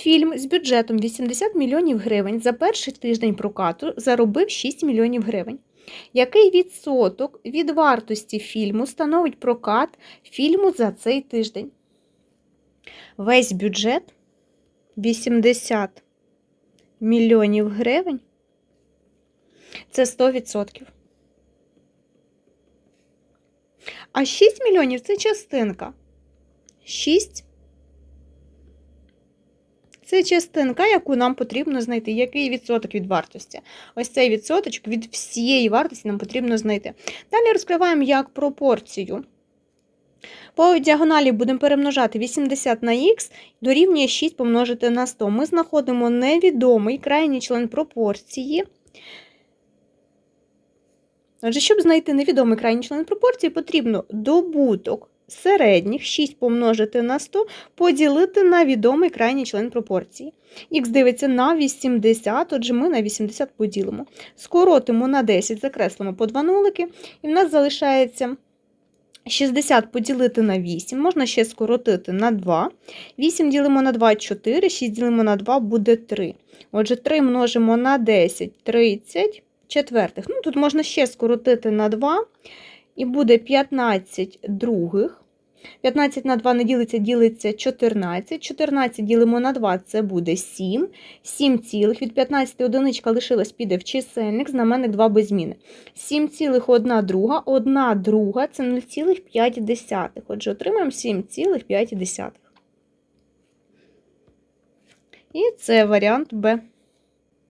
Фільм з бюджетом 80 мільйонів гривень за перший тиждень прокату заробив 6 мільйонів гривень. Який відсоток від вартості фільму становить прокат фільму за цей тиждень? Весь бюджет 80 мільйонів гривень. Це 100%. А 6 мільйонів це частинка. 6 це частинка, яку нам потрібно знайти. Який відсоток від вартості? Ось цей відсоточок від всієї вартості нам потрібно знайти. Далі розкриваємо як пропорцію. По діагоналі будемо перемножати 80 на х дорівнює 6 помножити на 100. Ми знаходимо невідомий крайній член пропорції. Отже, щоб знайти невідомий крайній член пропорції, потрібно добуток середніх 6 помножити на 100 поділити на відомий крайній член пропорції. Х дивиться на 80, отже, ми на 80 поділимо. Скоротимо на 10, закреслимо по 2 нулики, і в нас залишається 60 поділити на 8, можна ще скоротити на 2. 8 ділимо на 2 4, 6 ділимо на 2 буде 3. Отже, 3 множимо на 10 30 четвертих. Ну, тут можна ще скоротити на 2, і буде 15 других. 15 на 2 не ділиться, ділиться 14. 14 ділимо на 2, це буде 7. 7 цілих. Від 15 одиничка лишилась, піде в чисельник, знаменник 2 без зміни. 7 цілих 1 друга. 1 друга це 0,5. Отже, отримаємо 7,5. І це варіант Б.